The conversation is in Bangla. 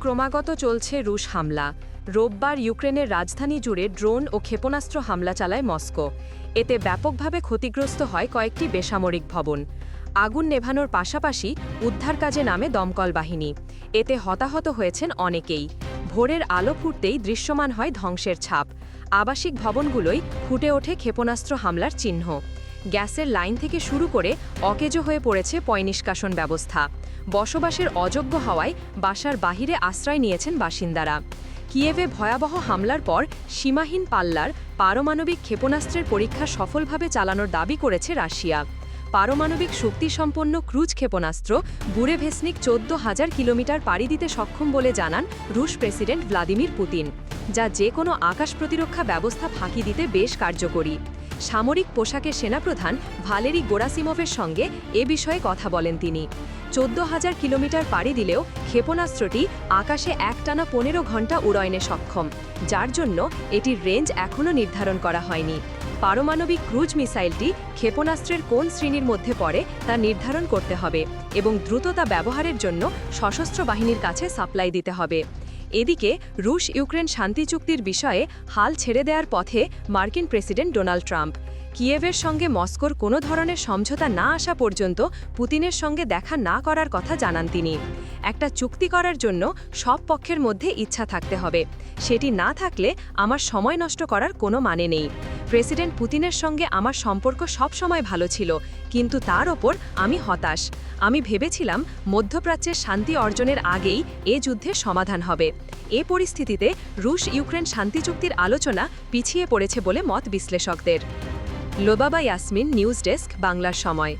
ক্রমাগত চলছে রুশ হামলা। রোববার ইউক্রেনের রাজধানী জুড়ে ড্রোন ও ক্ষেপণাস্ত্র হামলা চালায় মস্কো। এতে ব্যাপকভাবে ক্ষতিগ্রস্ত হয় কয়েকটি বেসামরিক ভবন। আগুন নেভানোর পাশাপাশি উদ্ধার কাজে নামে দমকল বাহিনী। এতে হতাহত হয়েছেন অনেকেই। ভোরের আলো ফুটতেই দৃশ্যমান হয় ধ্বংসের ছাপ। আবাসিক ভবনগুলোই ফুটে ওঠে ক্ষেপণাস্ত্র হামলার চিহ্ন। গ্যাসের লাইন থেকে শুরু করে অকেজো হয়ে পড়েছে পয়নিষ্কাশন ব্যবস্থা। বসবাসের অযোগ্য হওয়ায় বাসার বাহিরে আশ্রয় নিয়েছেন বাসিন্দারা। কিয়েভে ভয়াবহ হামলার পর সীমাহীন পাল্লার পারমাণবিক ক্ষেপণাস্ত্রের পরীক্ষা সফলভাবে চালানোর দাবি করেছে রাশিয়া। পারমাণবিক শক্তিসম্পন্ন ক্রুজ ক্ষেপণাস্ত্র বুরেভেসনিক চোদ্দ হাজার কিলোমিটার পাড়ি দিতে সক্ষম বলে জানান রুশ প্রেসিডেন্ট ভ্লাদিমির পুতিন, যা যে কোনো আকাশ প্রতিরক্ষা ব্যবস্থা ফাঁকি দিতে বেশ কার্যকরী। সামরিক পোশাকের সেনাপ্রধান ভালেরি গোরাসিমভের সঙ্গে এ বিষয়ে কথা বলেন তিনি। চোদ্দ হাজার কিলোমিটার পাড়ি দিলেও ক্ষেপণাস্ত্রটি আকাশে একটানা পনেরো ঘণ্টা উড়য়নে সক্ষম, যার জন্য এটির রেঞ্জ এখনও নির্ধারণ করা হয়নি। পারমাণবিক ক্রুজ মিসাইলটি ক্ষেপণাস্ত্রের কোন শ্রেণির মধ্যে পড়ে তা নির্ধারণ করতে হবে এবং দ্রুততা ব্যবহারের জন্য সশস্ত্র বাহিনীর কাছে সাপ্লাই দিতে হবে। এদিকে রুশ ইউক্রেন শান্তি চুক্তির বিষয়ে হাল ছেড়ে দেওয়ার পথে মার্কিন প্রেসিডেন্ট ডোনাল্ড ট্রাম্প। কিয়েভের সঙ্গে মস্কোর কোনো ধরনের সমঝোতা না আসা পর্যন্ত পুতিনের সঙ্গে দেখা না করার কথা জানান তিনি। একটা চুক্তি করার জন্য সব পক্ষের মধ্যে ইচ্ছা থাকতে হবে। সেটি না থাকলে আমার সময় নষ্ট করার কোনো মানে নেই। প্রেসিডেন্ট পুতিনের সঙ্গে আমার সম্পর্ক সবসময় ভালো ছিল, কিন্তু তার ওপর আমি হতাশ। আমি ভেবেছিলাম মধ্যপ্রাচ্যের শান্তি অর্জনের আগেই এ যুদ্ধের সমাধান হবে। এ পরিস্থিতিতে রুশ ইউক্রেন শান্তি চুক্তির আলোচনা পিছিয়ে পড়েছে বলে মত বিশ্লেষকদের। লোবাবা ইয়াসমিন, নিউজ ডেস্ক, বাংলার সময়।